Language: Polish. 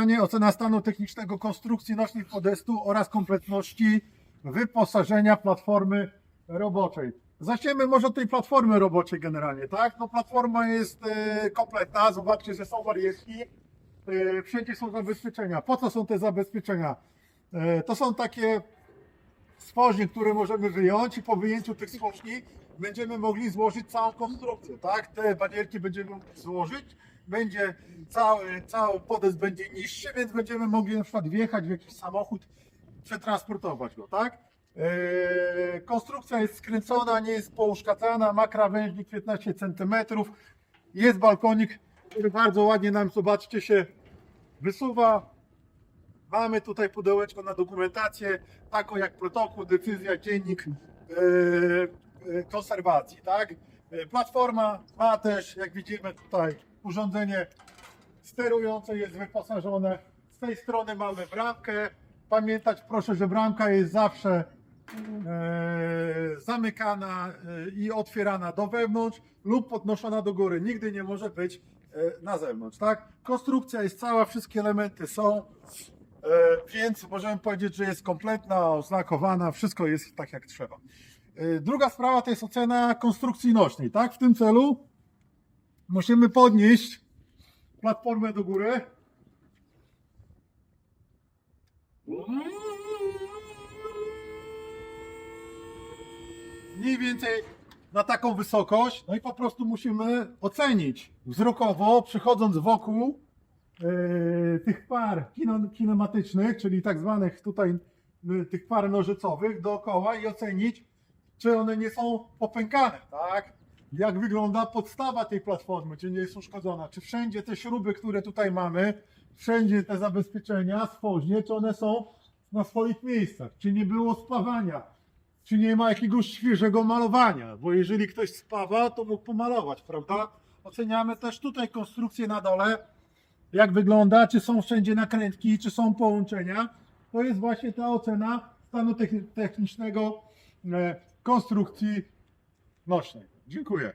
pytanie, ocena stanu technicznego konstrukcji nośnych podestu oraz kompletności wyposażenia platformy roboczej. Zaczniemy może od tej platformy roboczej generalnie, tak? No platforma jest e, kompletna, zobaczcie, że są barierki, e, wszędzie są zabezpieczenia. Po co są te zabezpieczenia? E, to są takie stworznie, które możemy wyjąć i po wyjęciu tych stworzni będziemy mogli złożyć całą konstrukcję, tak? Te barierki będziemy złożyć, będzie cały, cały podest będzie niższy, więc będziemy mogli na przykład wjechać w jakiś samochód, przetransportować go, tak? Eee, konstrukcja jest skręcona, nie jest pouszkadzana, ma krawężnik 15 cm, jest balkonik, który bardzo ładnie nam, zobaczcie, się wysuwa, Mamy tutaj pudełeczko na dokumentację, taką jak protokół, decyzja, dziennik e, e, konserwacji, tak? Platforma ma też, jak widzimy tutaj, urządzenie sterujące jest wyposażone. Z tej strony mamy bramkę. Pamiętać proszę, że bramka jest zawsze e, zamykana e, i otwierana do wewnątrz lub podnoszona do góry. Nigdy nie może być e, na zewnątrz, tak? Konstrukcja jest cała, wszystkie elementy są. E, Więc możemy powiedzieć, że jest kompletna, oznakowana, wszystko jest tak jak trzeba. E, Druga sprawa to jest ocena konstrukcji nośnej. Tak? W tym celu musimy podnieść platformę do góry. Mniej więcej na taką wysokość. No i po prostu musimy ocenić wzrokowo, przechodząc wokół e, tych par kino- kinematycznych, czyli tak zwanych tutaj e, tych par nożycowych dookoła i ocenić, czy one nie są popękane, tak? Jak wygląda podstawa tej platformy, czy nie jest uszkodzona, czy wszędzie te śruby, które tutaj mamy, wszędzie te zabezpieczenia, stworznie, czy one są na swoich miejscach, czy nie było spawania, czy nie ma jakiegoś świeżego malowania, bo jeżeli ktoś spawa, to mógł pomalować, prawda? Oceniamy też tutaj konstrukcję na dole, jak wygląda, czy są wszędzie nakrętki, czy są połączenia. To jest właśnie ta ocena stanu techni- technicznego e, konstrukcji nośnej. Dziękuję.